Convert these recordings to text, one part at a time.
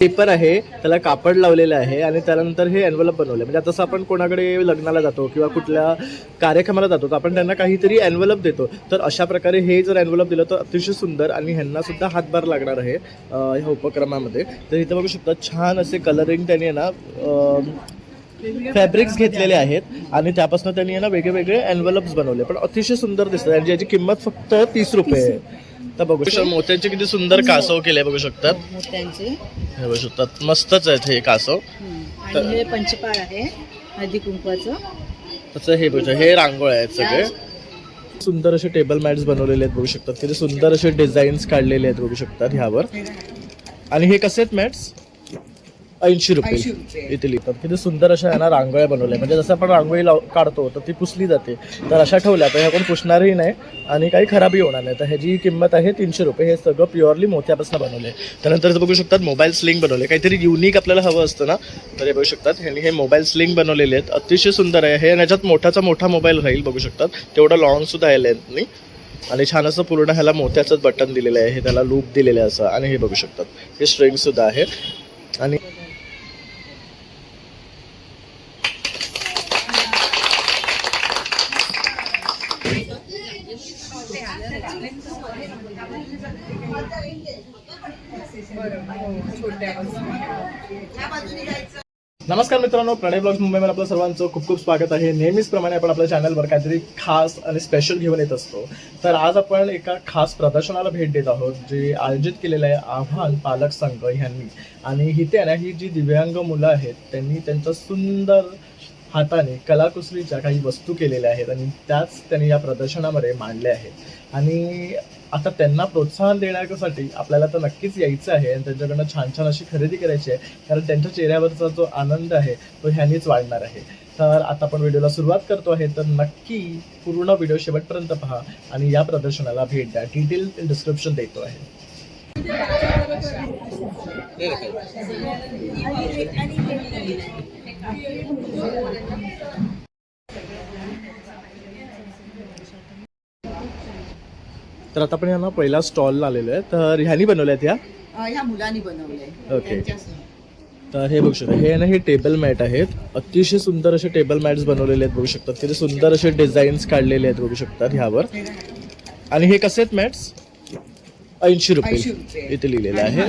Paper आहे. त्याला कापड लावलेलं आहे आणि त्यानंतर हे एनवलप बनवले म्हणजे आता जसं आपण कोणाकडे लग्नाला जातो किंवा कुठल्या कार्यक्रमाला जातो तर आपण त्यांना काहीतरी एनवलप देतो. तर अशा प्रकारे हे जर एनवलप दिलं तर अतिशय सुंदर आणि ह्यांना सुद्धा हातभार लागणार आहे ह्या उपक्रमामध्ये. तर इथं बघू शकता छान असे कलरिंग त्यांनी ना फॅब्रिक्स घेतलेले आहेत आणि त्यापासून त्यांनी ना वेगळे वेगळे एनवलप्स बनवले. पण अतिशय सुंदर दिसतात आणि ज्याची किंमत फक्त तीस रुपये आहे. तर बघू शकता. मोत्यांचे किती सुंदर कासव केले बघू शकतात. मोत्यांचे. हे बघू शकतात. मस्तच आहेत हे कासव. आणि हे पंचपाळ आहे हळदी कुंकवाचं. तसं हे बघू शकता. हे रांगोळ आहेत सगळे. सुंदर असे टेबल मॅट्स बनवलेले आहेत बघू शकतात. किती सुंदर असे डिझाईन्स काढलेले आहेत बघू शकतात ह्यावर. आणि हे कसे आहेत मॅट्स ऐंशी रुपये 80 रुपये. इथे लिहितात. किती सुंदर अशा यांना रांगोळ्या बनवल्या. म्हणजे जसं आपण रांगोळी लाव काढतो तर ती पुसली जाते. तर अशा ठेवल्या. तर ह्या कोण पुसणारही नाही आणि काही खराबही होणार नाही. तर ह्याची किंमत आहे तीनशे रुपये. हे सगळं प्युअरली मोत्यापासून बनवले त्यानंतर बघू शकतात मोबाईल स्लिंग बनवले काहीतरी युनिक आपल्याला हवं असतं ना? तर हे बघू शकतात. ह्यांनी हे मोबाईल स्लिंग बनवलेले आहेत. अतिशय सुंदर आहे. हे याच्यात मोठाचा मोठा मोबाईल राहील बघू शकतात. तेवढं लॉंग सुद्धा आहे लेंथनी आणि छान असं पूर्ण ह्याला मोत्याचंच बटन दिलेलं आहे. हे त्याला लूप दिलेलं आहे असं. आणि हे बघू शकतात. हे स्ट्रिंग सुद्धा आहे. आणि नमस्कार मित्रांनो प्रणय ब्लॉग्स मुंबईमध्ये आपलं सर्वांचं खूप खूप स्वागत आहे. नेहमीच प्रमाणे आपण आपल्या चॅनलवर काहीतरी खास आणि स्पेशल घेऊन येत असतो. तर आज आपण एका खास प्रदर्शनाला भेट देत आहोत जे आयोजित केलेलं आहे आव्हान पालक संघ ह्यांनी आणि इथे आहे ना ही जी दिव्यांग मुलं आहेत त्यांनी त्यांचं सुंदर हाताने कलाकुसरीच्या काही वस्तू केलेल्या आहेत आणि त्याच त्यांनी या प्रदर्शनामध्ये मांडल्या आहेत. आणि आता त्यांना प्रोत्साहन देण्यासाठी आपल्याला तर नक्कीच यायचं आहे आणि त्यांच्याकडनं छान छान अशी खरेदी करायची आहे कारण त्यांच्या चेहऱ्यावरचा जो आनंद आहे तो ह्यानीच वाढणार आहे तर आता आपण व्हिडिओला सुरुवात करतो आहे तर नक्की पूर्ण व्हिडिओ शेवटपर्यंत पहा आणि या प्रदर्शनाला भेट द्या डिटेल डिस्क्रिप्शन देतो आहे तर आता आपण यांना पहिला स्टॉल आलेलो आहे. तर ह्यानी बनवल्या आहेत या? अं, ह्या मुलांनी बनवलंय. ओके. त्यांच्यासह. तर हे बघू शकता हे ना हे टेबल मॅट आहेत. अतिशय सुंदर असे टेबल मॅट्स बनवलेले आहेत बघू शकतात किती सुंदर असे डिझाईन्स काढलेले आहेत बघू शकतात ह्यावर. आणि हे कसे आहेत मॅट्स ऐंशी रुपये 80 रुपये. इथे लिहिलेलं आहे.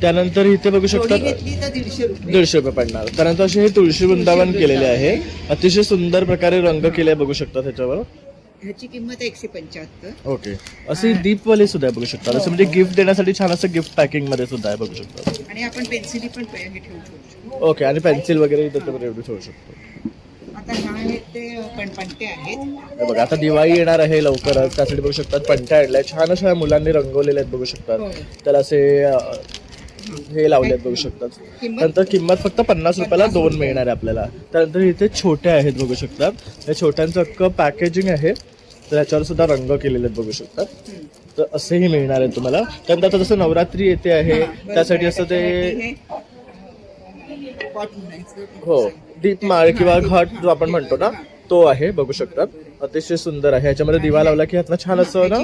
त्यानंतर इथे बघू जोडी शकतात घेतली तर दीडशे रुपये. दीडशे रुपये पडणार. त्यानंतर असे हे तुळशी वृंदावन केलेले आहे. अतिशय सुंदर प्रकारे रंग केले बघू शकतात ह्याच्यावर ह्याची किंमत आहे एकशे पंच्याहत्तर. ओके. असे दीपवाले सुद्धा बघू शकतात. असं म्हणजे गिफ्ट देण्यासाठी छान असं गिफ्ट पॅकिंगमध्ये सुद्धा आहे बघू शकतात. आणि आपण पेन्सिली पण पे- हे ठेवू शकतो. ओके आणि पेन्सिल वगैरे इथं तर एवढं ठेवू शकतो. आता आहेत ते पणपणते आहेत. हे बघा आता दिवाळी येणार आहे लवकरच. त्यासाठी बघू शकतात पंट्या आणल्या. छान अशा या मुलांनी रंगवलेले आहेत बघू शकतात. हो. त्याला असे अं, हे लावलेत बघू शकतात. किंमत? नंतर किंमत फक्त पन्नास रुपयाला दोन मिळणार आहे आपल्याला. त्यानंतर इथे छोटे आहेत बघू शकतात. या छोट्यांचं अख्खं पॅकेजिंग आहे. तर याच्यावर सुद्धा रंग केलेले बघू शकतात. तर असेही मिळणार आहे तुम्हाला. त्यानंतर आता जसं नवरात्री येते आहे त्यासाठी. असं ते हे. हो दीपमाळ किंवा घट जो आपण म्हणतो ना तो आहे बघू शकतात अतिशय सुंदर आहे. ह्याच्यामध्ये दिवा लावला की ह्यातनं छान असं ना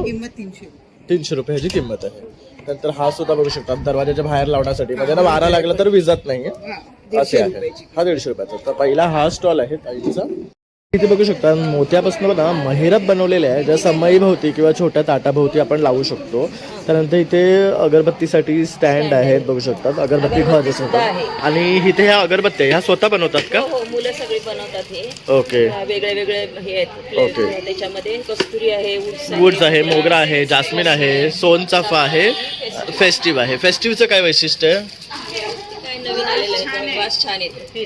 तीनशे रुपये. ह्याची किंमत आहे. नंतर हा सुद्धा बघू शकतात दरवाजाच्या बाहेर लावण्यासाठी. म्हणजे ना वारा लागला तर विजत नाहीये. हा, असे आहे. हा दीडशे रुपयाचा. तर पहिला हा स्टॉल आहे ताईचा. इथे बघू शकता मोत्यापासून ना महिरप बनवलेले आहे ज्या समई भोवती किंवा छोट्या ताटाभोवती आपण लावू शकतो. त्यानंतर इथे अगरबत्तीसाठी स्टँड आहेत बघू शकतात अगरबत्ती घर जसं होतं. आणि इथे ह्या अगरबत्त्या ह्या स्वतः बनवतात का? हो मुलं सगळी बनवतात हे. ओके. वेगळे वेगळे हे आहेत. ओके. त्याच्यामध्ये कस्तुरी आहे वुड्स आहे मोगरा आहे जास्मिन आहे सोनचाफा आहे फेस्टिव्ह आहे. फेस्टिव्हचं काय वैशिष्ट्य? आहे काय नवीन आलेलं आहे वास छान येते.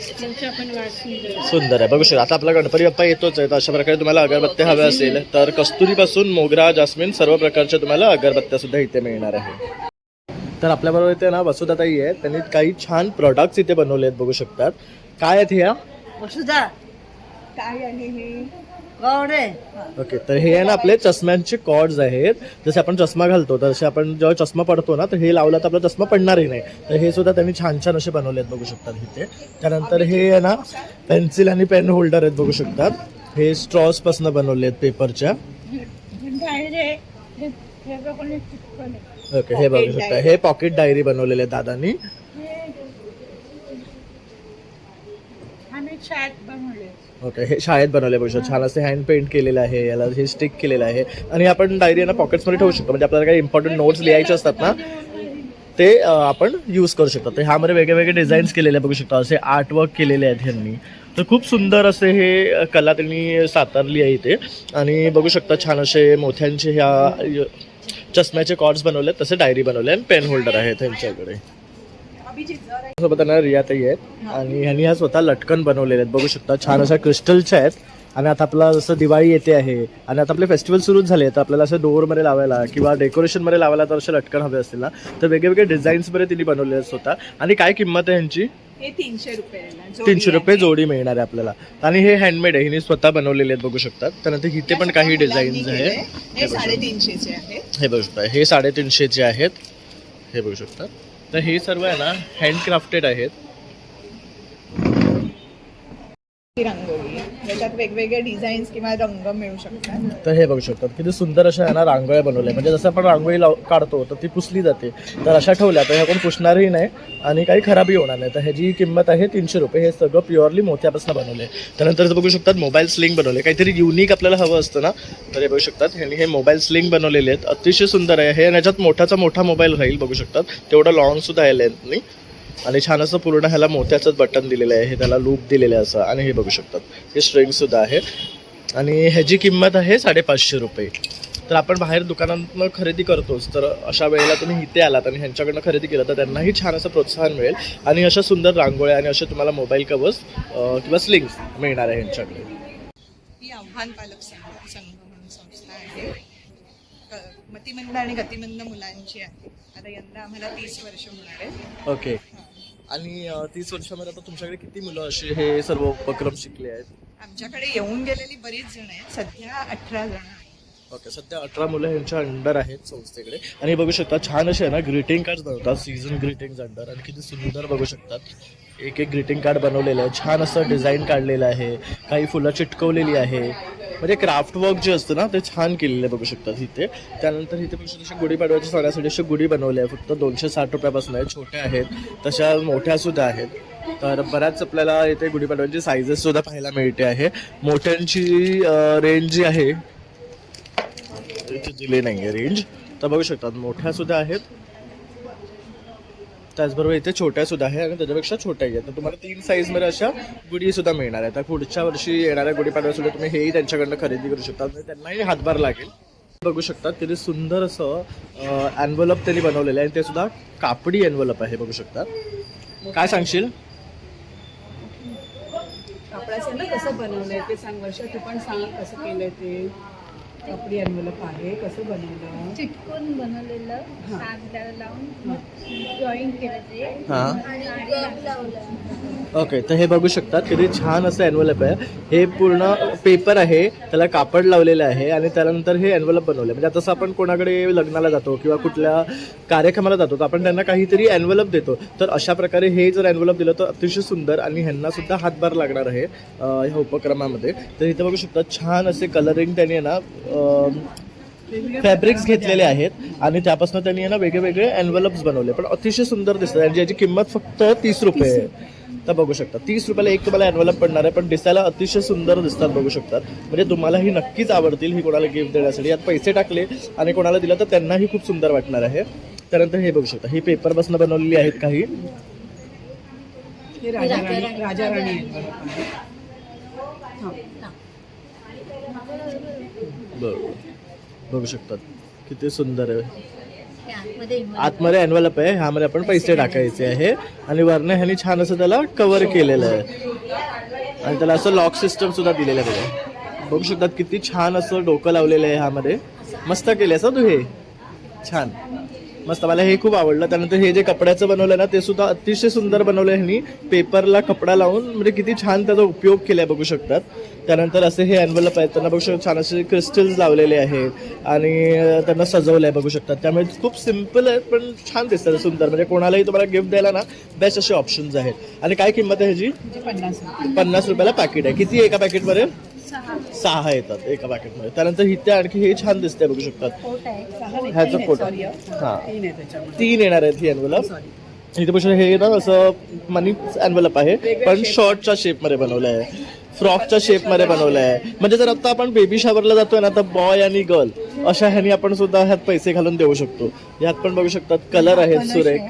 सुंदर आहे. बघू शकता आता आपला गणपती बाप्पा येतोच आहे अशा प्रकारे तुम्हाला अगरबत्त्या हव्या असेल तर कस्तुरीपासून मोगरा जास्मिन सर्व प्रकारच्या तुम्हाला अगरबत्त्या सुद्धा इथे मिळणार आहे तर आपल्याबरोबर इथे ना वसुधाताई आहे त्यांनी काही छान प्रोडक्ट्स इथे बनवले आहेत बघू शकतात. काय आहेत ह्या? वसुधा. काय आहे हे? ओके तर हे आहे ना आपले चष्म्यांचे कॉर्ड्स आहेत. जसे आपण चष्मा घालतो तसे आपण जेव्हा चष्मा पडतो ना तर हे लावला तर आपला चष्मा पडणारही नाही. तर हे सुद्धा त्यांनी छान छान असे बनवले आहेत बघू शकतात इथे. त्यानंतर हे आहे ना पेन्सिल आणि पेन होल्डर आहेत बघू शकतात. हे स्ट्रॉसपासून बनवले आहेत पेपरच्या ओके हे बघू शकता. हे पॉकेट डायरी बनवलेले आहेत दादानी. ओके हे शाळेत बनवले बघू छान असे हँड पेंट केलेलं आहे याला हे स्टिक केलेलं आहे. आणि आपण डायरी यांना पॉकेट्समध्ये ठेवू शकतो. म्हणजे आपल्याला काही इम्पॉर्टंट नोट्स लिहायचे असतात ना ते आपण यूज करू शकतो. तर ह्यामध्ये वेगळे डिझाईन्स केलेले आहे बघू शकतो. असे आर्टवर्क केलेले आहेत ह्यांनी. तर खूप सुंदर असे हे कला त्यांनी सातारली आहे इथे. आणि बघू शकता छान असे मोठ्यांचे ह्या चष्म्याचे कॉर्ड्स बनवले तसे डायरी बनवले. आणि पेन होल्डर आहे त्यांच्याकडे सोबत त्यांना रियाताई आहेत. आणि ह्यांनी ह्या स्वतः लटकन बनवलेले आहेत. बघू शकता छान अशा क्रिस्टलच्या आहेत. आणि आता आपला जसं दिवाळी येते आहे आणि आता आपले फेस्टिवल सुरूच झाले तर आपल्याला असं डोअरमध्ये लावायला किंवा डेकोरेशनमध्ये लावायला तर असे लटकन हवे असतील ना. तर वेगवेगळे डिझाईन्समध्ये तिने बनवलेले आहेत स्वतः. आणि काय किंमत आहे ह्यांची? हे तीनशे रुपयाला तीनशे रुपये जोडी मिळणार आहे आपल्याला. आणि हे हँडमेड आहे हिने स्वतः बनवलेले आहेत बघू शकतात त्यानंतर इथे पण काही डिझाईन्स हे आहेत. हे बघू शकता. हे साडेतीनशेचे आहेत. हे बघू शकता. तर हे सर्व आहे ना हँडक्राफ्टेड आहेत ही वेगवेगळे डिझाईन्स किंवा रंग मिळू शकतात. तर हे बघू शकतात. किती सुंदर अशा यांना रांगोळ्या बनवल्या. म्हणजे जसं आपण रांगोळी लाव काढतो तर ती पुसली जाते. तर अशा ठेवल्या. तर ह्या कोण पुसणारही नाही आणि काही खराबही होणार नाही. तर ह्याची किंमत आहे तीनशे रुपये. हे सगळं प्युअरली मोत्यापासून बनवले त्यानंतर बघू शकतात मोबाईल स्लिंग बनवले काहीतरी युनिक आपल्याला हवं असतं ना? तर हे बघू शकतात. ह्यांनी हे मोबाईल स्लिंग बनवलेले आहेत. अतिशय सुंदर आहे. हे याच्यात मोठाचा मोठा मोबाईल राहील बघू शकतात. तेवढं लॉंग सुद्धा आहे लेंथनी आणि छान असं पूर्ण ह्याला मोत्याचंच बटन दिलेलं आहे. हे त्याला लूप दिलेलं आहे असं. आणि हे बघू शकतात. हे स्ट्रिंगसुद्धा आहे. आणि ह्याची किंमत आहे साडेपाचशे रुपये. तर आपण बाहेर दुकानातनं खरेदी करतोच. तर अशा वेळेला तुम्ही इथे आलात आणि ह्यांच्याकडनं खरेदी केलं तर त्यांनाही छान असं प्रोत्साहन मिळेल. आणि अशा सुंदर रांगोळ्या आणि असे तुम्हाला मोबाईल कवर्स किंवा स्लिंग्स मिळणार आहे ह्यांच्याकडे. ही आव्हान पालक संघ संघ म्हणून संस्था आहे. मतिमंद आणि गतिमंद मुलांची आहे. आता यंदा आम्हाला तीस वर्ष होणार आहे ओके. आणि अं, तीस वर्षामध्ये आता तुमच्याकडे किती मुलं असे हे सर्व उपक्रम शिकले आहेत? आमच्याकडे येऊन गेलेली बरीच जण आहेत. सध्या अठरा जण आहेत. ओके सध्या अठरा मुलं ह्यांच्या अंडर आहेत संस्थेकडे. आणि हे बघू शकता छान असे आहे ना ग्रीटिंग कार्ड बनवतात सीझन ग्रीटिंग अंडर आणि किती सुंदर बघू शकतात. एक एक ग्रीटिंग कार्ड बनवलेलं आहे. छान असं डिझाईन काढलेलं आहे. काही फुलं चिटकवलेली आहे. म्हणजे क्राफ्ट वर्क जे असतं ना ते छान केलेलं आहे बघू शकतात इथे त्यानंतर इथे बघू शकता गुढीपाडव्याच्या सणासाठी अशा गुढी बनवल्या आहे फक्त दोनशे साठ रुपयापासून आहे छोट्या आहेत तशा मोठ्या सुद्धा आहेत. तर बऱ्याच आपल्याला इथे गुढीपाडव्यांची सायझेस सुद्धा पाहायला मिळते आहे. मोठ्यांची रेंज जी आहे इथे दिले नाही आहे रेंज तर बघू शकतात मोठ्या सुद्धा आहेत. त्याचबरोबर इथे छोट्या सुद्धा आहे आणि त्याच्यापेक्षा छोट्याही आहेत. तर तुम्हाला तीन साईजमध्ये अशा गुढी सुद्धा मिळणार आहेत. तर पुढच्या वर्षी येणाऱ्या गुढीपाडव्या सुद्धा तुम्ही हेही त्यांच्याकडनं खरेदी करू शकता. म्हणजे त्यांनाही हातभार लागेल. बघू शकतात तिथे सुंदर असं अॅन्व्हलप त्यांनी बनवलेलं आहे. आणि ते सुद्धा कापडी अॅन्व्हलप आहे बघू शकतात काय सांगशील? कापडाचं ना कसं बनवलंय ते सांग. वर्ष तू पण सांग कसं केलंय ते. कापडी एन्व्हलप आहे कसं बनवलं? चिटकून बनवलेलं साग लावून ड्रॉइंग केलं ते. हां. आणि कर्व लावलं. ओके तर हे बघू शकतात किती छान असं एन्व्हलप आहे. हे पूर्ण पेपर आहे त्याला कापड लावलेलं आहे आणि त्यानंतर हे एन्व्हलप बनवलं म्हणजे आता जसं आपण कोणाकडे लग्नाला जातो किंवा कुठल्या कार्यक्रमाला जातो तर आपण त्यांना काहीतरी एन्व्हलप देतो. तर अशा प्रकारे हे जर एन्व्हलप दिलं तर अतिशय सुंदर आणि ह्यांना सुद्धा हातभार लागणार आहे अं, ह्या उपक्रमामध्ये. तर इथे बघू शकता छान असे कलरिंग त्यांनी आहे ना फॅब्रिक्स घेतलेले आहेत आणि त्यापासून त्यांनी आहे ना वेगळे वेगळे एन्व्हलप्स बनवले. पण अतिशय सुंदर दिसतात आणि ज्याची किंमत फक्त तीस रुपये आहे. तर बघू शकता तीस रुपयाला एक तुम्हाला एन्व्हलप पडणार आहे पण दिसायला अतिशय सुंदर दिसतात बघू शकतात. म्हणजे तुम्हाला ही नक्कीच आवडतील ही कोणाला गिफ्ट देण्यासाठी. यात पैसे टाकले आणि कोणाला दिलं तर त्यांनाही खूप सुंदर वाटणार आहे. त्यानंतर हे बघू शकता ही पेपरपासून बनवलेली आहेत काही. हे राजा राणी राजा राणी एन्व्हलप आहे बरोबर बघू शकतात. किती सुंदर आहे. आतमध्ये एन्व्हलप आहे. ह्यामध्ये आपण पैसे टाकायचे आहे. आणि वरनं ह्यानी छान असं त्याला कव्हर केलेलं आहे. आणि त्याला असं लॉक सिस्टम सुद्धा दिलेलं आहे बघा. बघू शकतात किती छान असं डोकं लावलेलं आहे ह्यामध्ये. मस्त केले असं तू हे? छान. मस्त मला हे खूप आवडलं. त्यानंतर हे जे कपड्याचं बनवलं ना ते सुद्धा अतिशय सुंदर बनवलं ह्यांनी पेपरला कपडा लावून म्हणजे किती छान त्याचा उपयोग केलाय बघू शकतात. त्यानंतर असे हे एन्व्हलप आहेत त्यांना बघू शकता छान असे क्रिस्टल्स लावलेले आहेत. आणि त्यांना सजवलंय बघू शकतात. त्यामुळे खूप सिंपल आहेत पण छान दिसतात सुंदर. म्हणजे कोणालाही तुम्हाला गिफ्ट द्यायला ना बेस्ट असे ऑप्शन्स आहेत. आणि काय किंमत आहे ह्याची? पन्नास पन्नास रुपयाला पॅकेट आहे. किती आहे एका पॅकेटमध्ये सहा येतात एका पॅकेटमध्ये त्यानंतर इथे आणखी हे छान दिसतंय बघू शकतात. ह्याचं फोटो हां. तीन येणार आहेत ही एन्व्हलप सॉरी इथे बघू हे ना असं मनी एनवलप आहे पण शॉर्टच्या शेपमध्ये बनवलं आहे फ्रॉकच्या शेपमध्ये बनवलं आहे म्हणजे जर आता आपण बेबी शावरला जातोय ना तर बॉय आणि गर्ल अशा ह्यानी आपण सुद्धा ह्यात पैसे घालून देऊ शकतो. ह्यात पण बघू शकतात कलर आहेत सुरेख.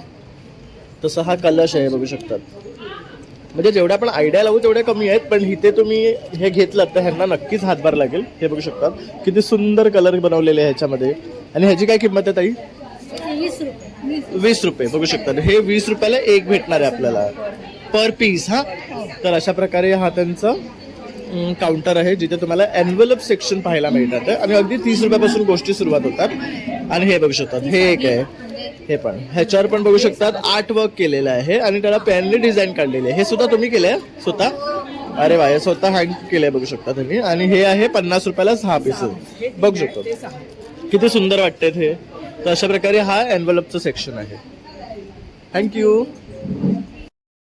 तसं हा कलश आहे बघू शकतात. म्हणजे जेवढ्या आपण आयडिया लावू तेवढ्या कमी आहेत पण इथे तुम्ही हे घेतलं तर ह्यांना नक्कीच हातभार लागेल. हे बघू शकतात. किती सुंदर कलर बनवलेले आहे ह्याच्यामध्ये. आणि ह्याची काय किंमत आहे ताई? वीस रुपये. बघू शकतात. हे वीस रुपयाला एक भेटणार आहे आपल्याला. पर पीस हा? तर अशा प्रकारे हा त्यांचा काउंटर आहे जिथे तुम्हाला एनव्हलप सेक्शन पाहायला मिळतात. आणि अगदी तीस रुपयापासून गोष्टी सुरुवात होतात. आणि हे बघू शकतात. हे एक आहे. हे पण. ह्याच्यावर पण बघू शकतात. आर्ट वर्क केलेलं आहे आणि त्याला पॅनली डिझाईन काढलेली आहे. हे सुद्धा तुम्ही केलंय? स्वतः? अरे वा हे स्वतः हँग केलंय बघू शकता तुम्ही. आणि हे आहे पन्नास रुपयाला सहा पीसेस बघू शकतो. किती सुंदर वाटते हे. तर अशा प्रकारे हा एनवलपचं सेक्शन आहे. थँक्यू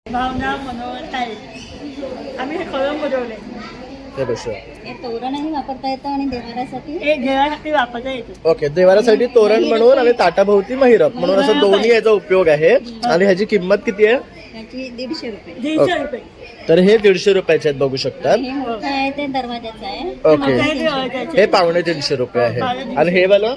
भावना मनोहर आम्ही हे करून बनवले हे बघा हे तोरणही वापरता येतं आणि देवाऱ्यासाठी? हे देवासाठी वापरता येतो. ओके देवारासाठी तोरण म्हणून आणि ताटाभोवती महिरप. म्हणून असं दोन्ही याचा उपयोग आहे. आणि ह्याची किंमत किती आहे? याची दीडशे रुपये. दीडशे रुपये. तर हे दीडशे रुपयाचे आहेत बघू शकतात. हे मोठं आहे ते दरवाजाचं आहे. ओके. हे पावणे तीनशे रुपये आहे. आणि हे वाला?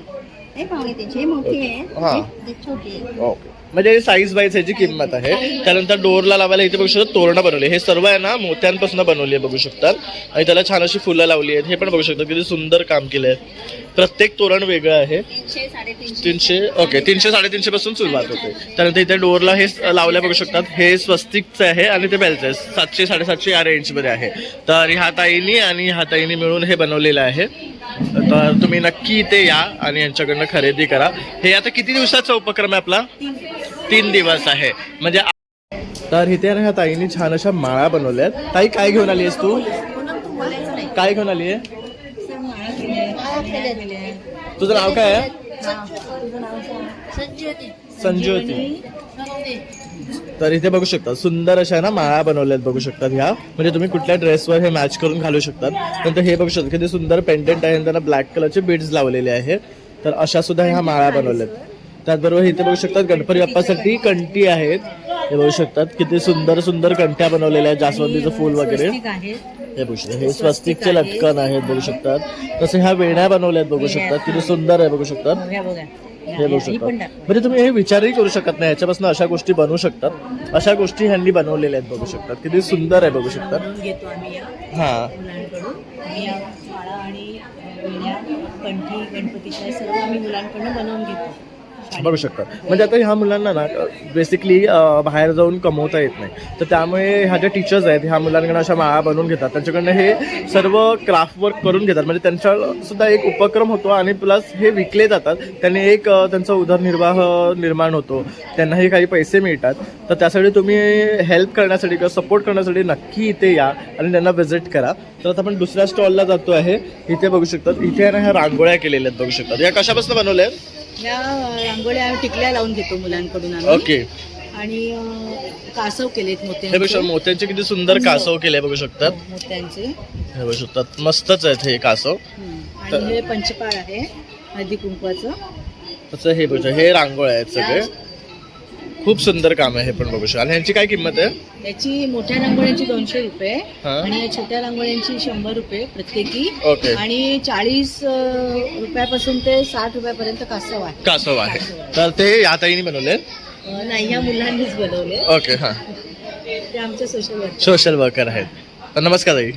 हे पावणे तीनशे ही मोठी हा. आहे. ही छोटी आहे. ओके. म्हणजे साईज वाईज ह्याची किंमत आहे. त्यानंतर डोरला लावायला इथे बघू शकतात तोरणं बनवली हे सर्व आहे ना मोत्यांपासून बनवली आहे बघू शकतात आणि त्याला छान अशी फुलं लावली आहेत. हे पण बघू शकतात किती सुंदर काम केलं आहे प्रत्येक तोरण वेगळं आहे. तीनशे तीनशे ओके तीनशे साडेतीनशे पासून सुरुवात होते. त्यानंतर इथे डोरला हे लावल्या बघू शकतात. हे स्वस्तिकचं आहे आणि ते बेलचं आहे. सातशे साडेसातशे या रेंजमध्ये आहे. तर ह्या ताईनी आणि ह्या ताईनी मिळून हे बनवलेलं आहे. तर तुम्ही नक्की इथे या आणि यांच्याकडनं खरेदी करा. हे आता किती दिवसाचा उपक्रम आहे आपला? तीन दिवस आहे. म्हणजे तर इथे ना ह्या ताईंनी छान अशा माळा बनवल्या आहेत ताई काय घेऊन आली आहेस तू? काय घेऊन आली आहे? तुझं नाव काय आहे? संज्योती. तर इथे बघू शकता सुंदर अशा ना माळा बनवल्यात बघू शकतात ह्या. म्हणजे तुम्ही कुठल्या ड्रेसवर हे मॅच करून घालू शकतात. नंतर हे बघू शकता किती सुंदर पेंडेंट आहे आणि त्यांना ब्लॅक कलरचे बीड्स लावलेले आहे. तर अशा सुद्धा ह्या माळा बनवल्यात. त्याचबरोबर इथे बघू शकतात गणपती बाप्पासाठी कंठी आहेत. हे बघू शकतात किती सुंदर सुंदर कंठ्या बनवलेल्या आहेत जास्वंदीचं फूल वगैरे. हे बघू शकता हे स्वस्तिकचे लटकन आहेत बघू शकतात. तसे ह्या वेण्या बनवल्यात बघू शकतात. किती सुंदर आहे बघू शकतात. हे बघू शकतात. म्हणजे तुम्ही हे विचारही करू शकत नाही याच्यापासून अशा गोष्टी बनवू शकतात. अशा गोष्टी ह्यांनी बनवलेल्या आहेत बघू शकतात. किती सुंदर आहे बघू शकतात. हा. आणि गणपतीच्या सर्व आम्ही मुलांकडून बनवून घेतो. बघू शकता म्हणजे आता ह्या मुलांना ना बेसिकली बाहेर जाऊन कमवता येत नाही. तर त्यामुळे ह्या ज्या टीचर्स आहेत ह्या मुलांकडनं अशा माळा बनवून घेतात. त्यांच्याकडनं हे सर्व क्राफ्ट वर्क करून घेतात. म्हणजे त्यांच्या सुद्धा एक उपक्रम होतो आणि प्लस हे विकले जातात. त्यांनी एक त्यांचा उदरनिर्वाह निर्माण होतो. त्यांनाही काही पैसे मिळतात. तर त्यासाठी तुम्ही हेल्प करण्यासाठी किंवा सपोर्ट करण्यासाठी नक्की इथे या आणि त्यांना व्हिजिट करा. तर आता आपण दुसऱ्या स्टॉलला जातो आहे. इथे बघू शकतात. इथे ना ह्या रांगोळ्या केलेल्या आहेत बघू शकतात. या कशापासून बनवल्या आहेत? या रांगोळ्या टिकल्या लावून घेतो मुलांकडून आम्ही. ओके. आणि अं, कासव केलेत हे बघू मोत्यांचे शकता मोत्यांचे किती सुंदर कासव केले बघू शकतात. मोत्यांचे. हे बघू शकतात. मस्तच आहेत हे कासव. हम्म. आणि हे पंचपाळ आहे हळदी कुंकवाचं. तसं हे बघू शकता हे रांगोळ आहेत सगळे. खूप सुंदर काम आहे हे पण बघू आणि ह्यांची काय किंमत आहे? याची मोठ्या रांगोळ्यांची दोनशे रुपये हा. आणि या छोट्या रांगोळ्यांची शंभर रुपये प्रत्येकी. ओके. आणि चाळीस रुपयापासून ते साठ रुपयापर्यंत कासव आहे. कासव आहे. तर ते या ताईने बनवले? अं, नाही ह्या मुलांनीच बनवले. ओके हां. ते आमच्या सोशल वर्क सोशल वर्कर आहेत. तर नमस्कार ताई.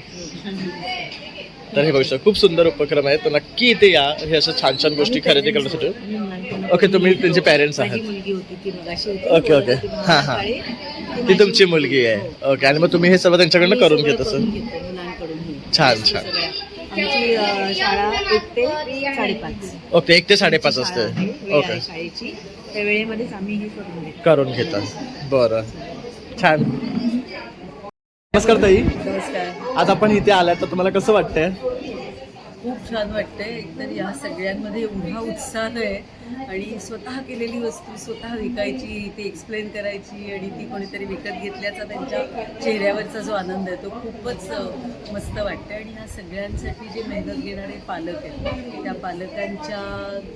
तर हे बघू शकता खूप सुंदर उपक्रम आहे. तर नक्की इथे या. हे असं छान छान गोष्टी खरेदी करण्यासाठी. ओके तुम्ही त्यांचे पेरेंट्स माझी आहात. मुलगी होती ती मगाशी होती. Okay, okay. हा, हा. ती तुमची मुलगी आहे. ओके आणि मग तुम्ही हे सर्व त्यांच्याकडनं करून घेत असं हे. छान, छान. सगळ्या. आमची अं, शाळा एक ते साडेपाच. ओके एक ते साडेपाच असते. ओके आहे शाळेची. त्या वेळेमध्येच आम्ही हे करून घेतो. करून घेतात. बरं. छान. नमस्कार ताई. नमस्कार. आज आपण इथे आलाय तर तुम्हाला कसं वाटतंय? खूप छान वाटतंय. एकतर या सगळ्यांमध्ये एवढा उत्साह आहे आणि स्वतः केलेली वस्तू स्वतः विकायची ती एक्सप्लेन करायची आणि ती कोणीतरी विकत घेतल्याचा त्यांच्या चेहऱ्यावरचा जो आनंद आहे तो खूपच मस्त वाटतं आणि ह्या सगळ्यांसाठी जे मेहनत घेणारे पालक आहेत त्या पालकांच्या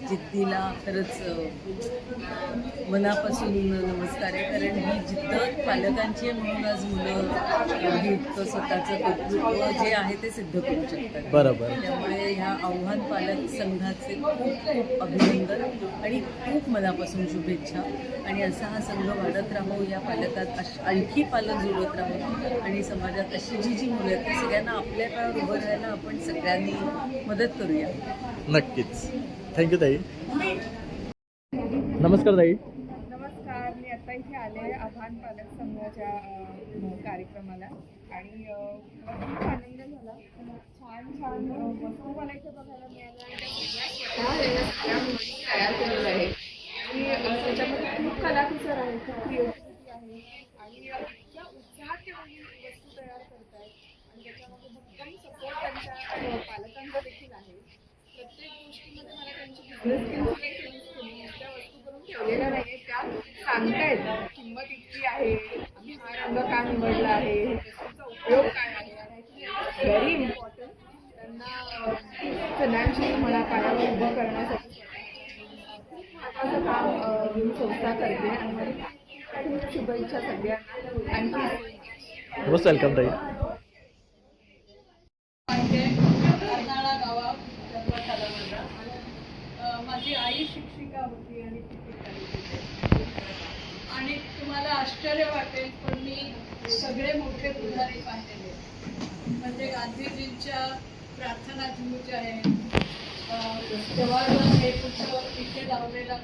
जिद्दीला खरंच मनापासून नमस्कार आहे. कारण ही जिद्द पालकांची आहे म्हणून आज मुलं इतकं स्वतःचं कर्तृत्व जे आहे ते सिद्ध करू शकतात. बरोबर. त्यामुळे ह्या आव्हान पालक संघाचे खूप खूप अभिनंदन आणि खूप मनापासून शुभेच्छा. आणि असा हा संघ वाढत राहो या पालकात अश- आणखी पालक जुळत राहो आणि समाजात अशी जी जी मुलं आहेत ती सगळ्यांना आपल्या पायावर उभं राहायला आपण सगळ्यांनी मदत करूया. नक्कीच. थँक्यू ताई. नमस्कार ताई. नमस्कार. मी आता इथे आले आव्हान पालक संघाच्या कार्यक्रमाला. आणि खूप आनंद झाला. छान छान वस्तू मला इथे बघायला मिळाल्या आणि त्या सगळ्या स्वतः तयार केलेलं आहे आणि त्याच्यामध्ये खूप कलाकुसर आहे खूप क्रिएटिव्हिटी आहे आणि अ, इतक्या उत्साहात ते वस्तू तयार करत आहेत आणि त्याच्यामध्ये भक्कम सपोर्ट त्यांच्या अ, पालकांचा देखील आहे प्रत्येक गोष्टीमध्ये मला त्यांची बिझनेस स्किल्स देखील दिसते नुसत्या वस्तू करून ठेवलेल्या नाही त्या सांगतायत किंमत इतकी आहे आम्ही हा रंग का निवडला आहे वस्तूचा उपयोग काय आहे व्हेरी इम्पॉर्टंट त्यांना फायनान्शियली म्हणा पायावर उभं करण्यासाठी महत्त्वाचं काम ही संस्था करते. आणि खूप शुभेच्छा सगळ्यांना. आणखी मोस्ट वेलकम ताई. माझा आई शिक्षिका होती आणि. आणि तुम्हाला आश्चर्य वाटेल पण मी सगळे मोठे पुढारी पाहिलेले म्हणजे गांधीजींच्या प्रार्थना जे आहे जवाहरलाल नेहरूचं इथे लावलेला